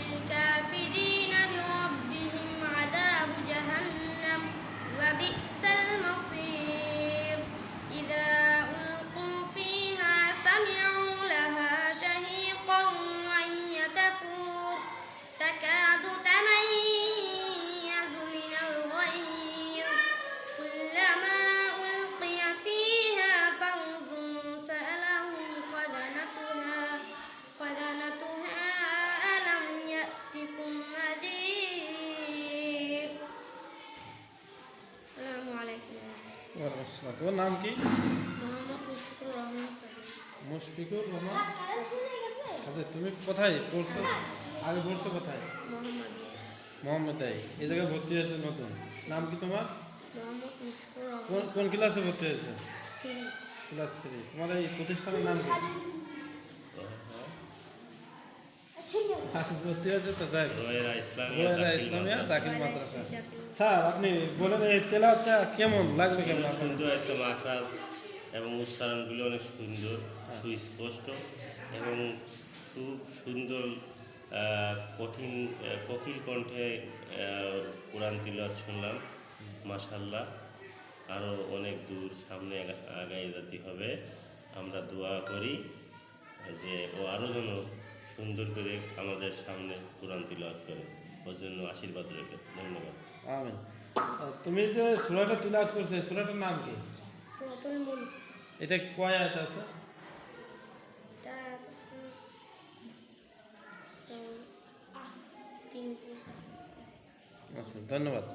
وللكافرين بربهم عذاب جهنم وبئس المصير. ওয়ালাইকুম আসসালাম তোমার নাম কি? মুশফিকুর রহমান আচ্ছা তুমি কোথায় পড়ছো? আগে পড়ছো কোথায়? মোহাম্মদাই এই জায়গায় ভর্তি হয়েছে নতুন। নাম কি তোমার? কোন কোন ক্লাসে ভর্তি হয়েছে? Class three. তোমার এই প্রতিষ্ঠানের নাম কি? ভর্তি হয়েছে তো যাই রয়েরা ইসলামিয়া গোয়েরা ইসলামিয়া দাখিল মাদ্রাসা। স্যার আপনি বলেন এই তেলাওয়াতটা কেমন লাগবে কেমন? সুন্দর আছে এবং উচ্চারণগুলো অনেক সুন্দর সুস্পষ্ট এবং খুব সুন্দর কঠিন কণ্ঠে কোরআন তিলাওয়াত শুনলাম। মাশাল্লাহ আরও অনেক দূর সামনে আগা- আগায় যেতে হবে। আমরা দোয়া করি যে ও আরও যেন সুন্দর করে আমাদের সামনে কোরআন তিলাওয়াত করে। ওর জন্য আশীর্বাদ রেখে। ধন্যবাদ। আমিন। তুমি যে সুরাটা তিলাওয়াত করছে সুরাটার নাম কি? সুরাতুল মুলক। এটা কয় আয়াত আছে? এটা আছে। তো তিন পয়সা আচ্ছা ধন্যবাদ।